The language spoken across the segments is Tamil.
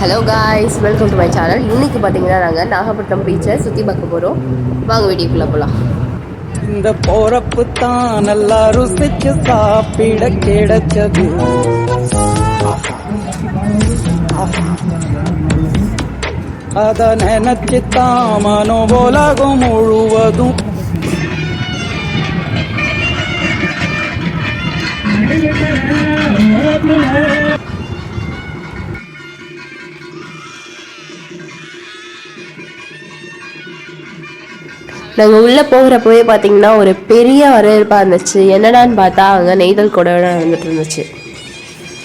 Hello guys welcome to my channel இன்னைக்கு பார்த்தீங்கன்னா நாங்கள் நாகப்பட்டினம் பீச்சை சுற்றி பார்க்க போகிறோம் வாங்க வீடியோக்குள்ளே போகலாம் இந்த போறப்பு தான் நல்லா ருசிச்சு சாப்பிட கிடைச்சது. அத நினைச்சு தான் மனோ உலகம் முழுவதும். நாங்கள் உள்ளே போகிறப்பவே பார்த்தீங்கன்னா ஒரு பெரிய வரவேற்பாக இருந்துச்சு. என்னடான்னு பார்த்தா அங்கே நெய்தல் கூட வந்துட்டு இருந்துச்சு.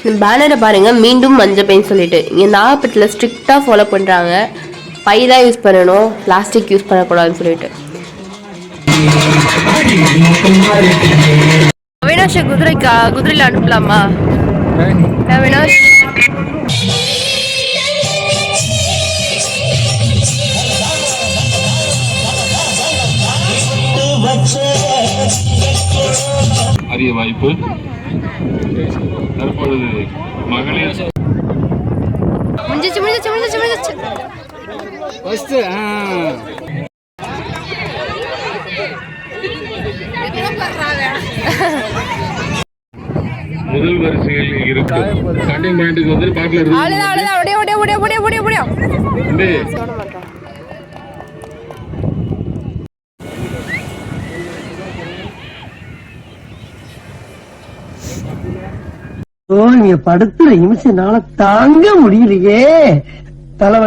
இந்த பேனரை பாருங்கள் மீண்டும் மஞ்சள் பெயின் சொல்லிட்டு. இங்கே நாகப்பட்டில் ஸ்ட்ரிக்டாக ஃபாலோ பண்ணுறாங்க பை தான் யூஸ் பண்ணணும் பிளாஸ்டிக் யூஸ் பண்ணக்கூடாதுன்னு சொல்லிட்டு. அவினாஷை குதிரைக்கா குதிரையில் அனுப்பலாமா? அவினாஷ் அரிய வாய்ப்பு தற்பொழுது மகளிர் முடிஞ்சிச்சு முடிஞ்சிச்சு முடிஞ்சிச்சு முடிஞ்சிச்சு. ஃபர்ஸ்ட் முதல் வரிசையில் ஸ்டார்டிங் வந்து பாட்டில் இருக்கு அவ்வளோதான் அவ்வளோதான் அப்படியே அப்படியே அப்படியே அப்படியே அப்படியே ஓ நீங்க படுத்துற நிமிஷம்னால தாங்க முடியலையே. தலை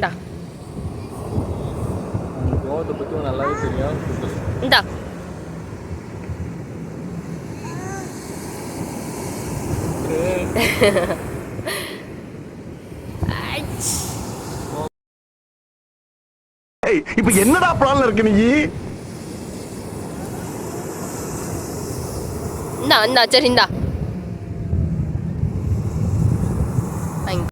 இந்தா. இந்தா. இப்ப என்னடா பிளான்ல இருக்கு நீ? இந்தா இந்தா சரி இந்தா.